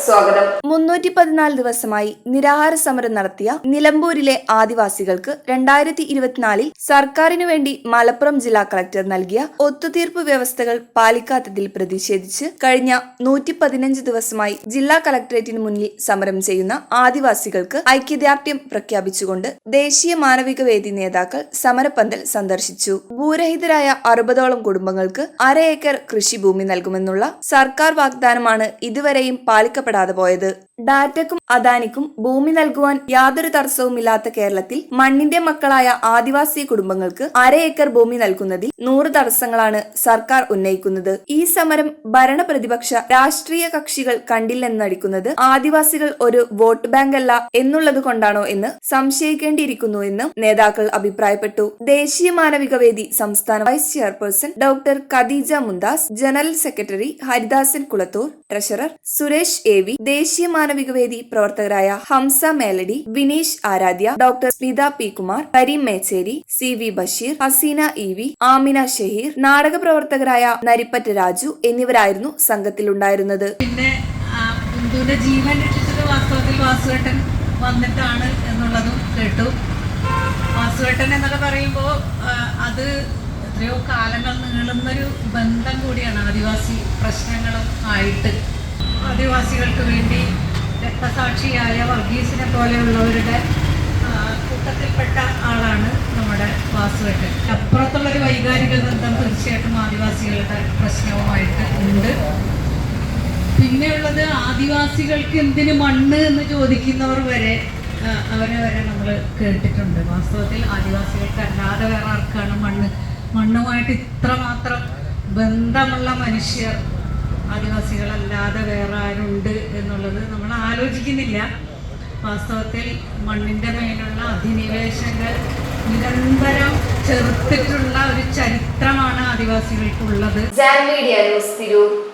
സ്വാഗതം. മുന്നൂറ്റി പതിനാല് ദിവസമായി നിരാഹാര സമരം നടത്തിയ നിലമ്പൂരിലെ ആദിവാസികൾക്ക് രണ്ടായിരത്തി ഇരുപത്തിനാലിൽ സർക്കാരിനു വേണ്ടി മലപ്പുറം ജില്ലാ കളക്ടർ നൽകിയ ഒത്തുതീർപ്പ് വ്യവസ്ഥകൾ പാലിക്കാത്തതിൽ പ്രതിഷേധിച്ച് കഴിഞ്ഞ നൂറ്റി പതിനഞ്ച് ദിവസമായി ജില്ലാ കളക്ടറേറ്റിന് മുന്നിൽ സമരം ചെയ്യുന്ന ആദിവാസികൾക്ക് ഐക്യദാർഢ്യം പ്രഖ്യാപിച്ചുകൊണ്ട് ദേശീയ മാനവിക വേദി നേതാക്കൾ സമരപ്പന്തൽ സന്ദർശിച്ചു. ഭൂരഹിതരായ അറുപതോളം കുടുംബങ്ങൾക്ക് അര ഏക്കർ കൃഷിഭൂമി നൽകുമെന്നുള്ള സർക്കാർ വാഗ്ദാനമാണ് ഇതുവരെയും പാലിക്കപ്പെടാതെ പോയത് ഡാറ്റക്കും അദാനിക്കും ഭൂമി നൽകുവാൻ യാതൊരു തടസ്സവുമില്ലാത്ത കേരളത്തിൽ മണ്ണിന്റെ മക്കളായ ആദിവാസി കുടുംബങ്ങൾക്ക് അര ഏക്കർ ഭൂമി നൽകുന്നതിൽ നൂറ് തടസ്സങ്ങളാണ് സർക്കാർ ഉന്നയിക്കുന്നത്. ഈ സമരം ഭരണ പ്രതിപക്ഷ രാഷ്ട്രീയ കക്ഷികൾ കണ്ടില്ലെന്നടിക്കുന്നത് ആദിവാസികൾ ഒരു വോട്ട് ബാങ്ക് അല്ല എന്നുള്ളത് കൊണ്ടാണോ എന്ന് സംശയിക്കേണ്ടിയിരിക്കുന്നു എന്ന് നേതാക്കൾ അഭിപ്രായപ്പെട്ടു. ദേശീയ മാനവിക വേദി സംസ്ഥാന vice chairperson doctor Khadeeja Mumtaz general secretary Haridasan Kulathur treasurer Suresh A V ദേശീയ മാനവിക വേദി പ്രവർത്തകരായ Hamsa Meladi Vineesh Aradhya doctor Smitha P Kumar Kareem Mecheri C V Basheer Haseena E V Amina Shaheer നാടക പ്രവർത്തകരായ നരിപ്പറ്റ രാജു എന്നിവരായിരുന്നു സംഘത്തിലുണ്ടായിരുന്നത്. പിന്നെ ജീവൻ രക്ഷിച്ചത് വാസ്തവത്തിൽ വാസുവേട്ടൻ വന്നിട്ടാണ് എന്നുള്ളതും കേട്ടു. വാസുവേട്ടൻ എന്നൊക്കെ പറയുമ്പോൾ അത് എത്രയോ കാലങ്ങൾ നീളുന്നൊരു ബന്ധം കൂടിയാണ് ആദിവാസി പ്രശ്നങ്ങളും ആയിട്ട്. ആദിവാസികൾക്ക് വേണ്ടി രക്തസാക്ഷിയായ വർഗീസിനെ പോലെയുള്ളവരുടെ കൂട്ടത്തിൽപ്പെട്ട ആളാണ് നമ്മുടെ വാസുവേട്ടൻ. അപ്പുറത്തുള്ളൊരു വൈകാരിക ബന്ധം തീർച്ചയായിട്ടും ആദിവാസികളുടെ പ്രശ്നവുമായിട്ട് ഉണ്ട്. പിന്നെയുള്ളത് ആദിവാസികൾക്ക് എന്തിന് മണ്ണ് എന്ന് ചോദിക്കുന്നവർ വരെ അവരെ വരെ നമ്മൾ കേട്ടിട്ടുണ്ട്. വാസ്തവത്തിൽ ആദിവാസികൾക്ക് അല്ലാതെ വേറെ ആർക്കാണ് മണ്ണ്? മണ്ണുമായിട്ട് ഇത്രമാത്രം ബന്ധമുള്ള മനുഷ്യർ ആദിവാസികളല്ലാതെ വേറെ ആരുണ്ട് എന്നുള്ളത് നമ്മൾ ആലോചിക്കുന്നില്ല. വാസ്തവത്തിൽ മണ്ണിന്റെ മേലുള്ള അധിനിവേശങ്ങൾ നിരന്തരം ചെറുത്തിട്ടുള്ള ഒരു ചരിത്രമാണ് ആദിവാസികൾക്കുള്ളത്.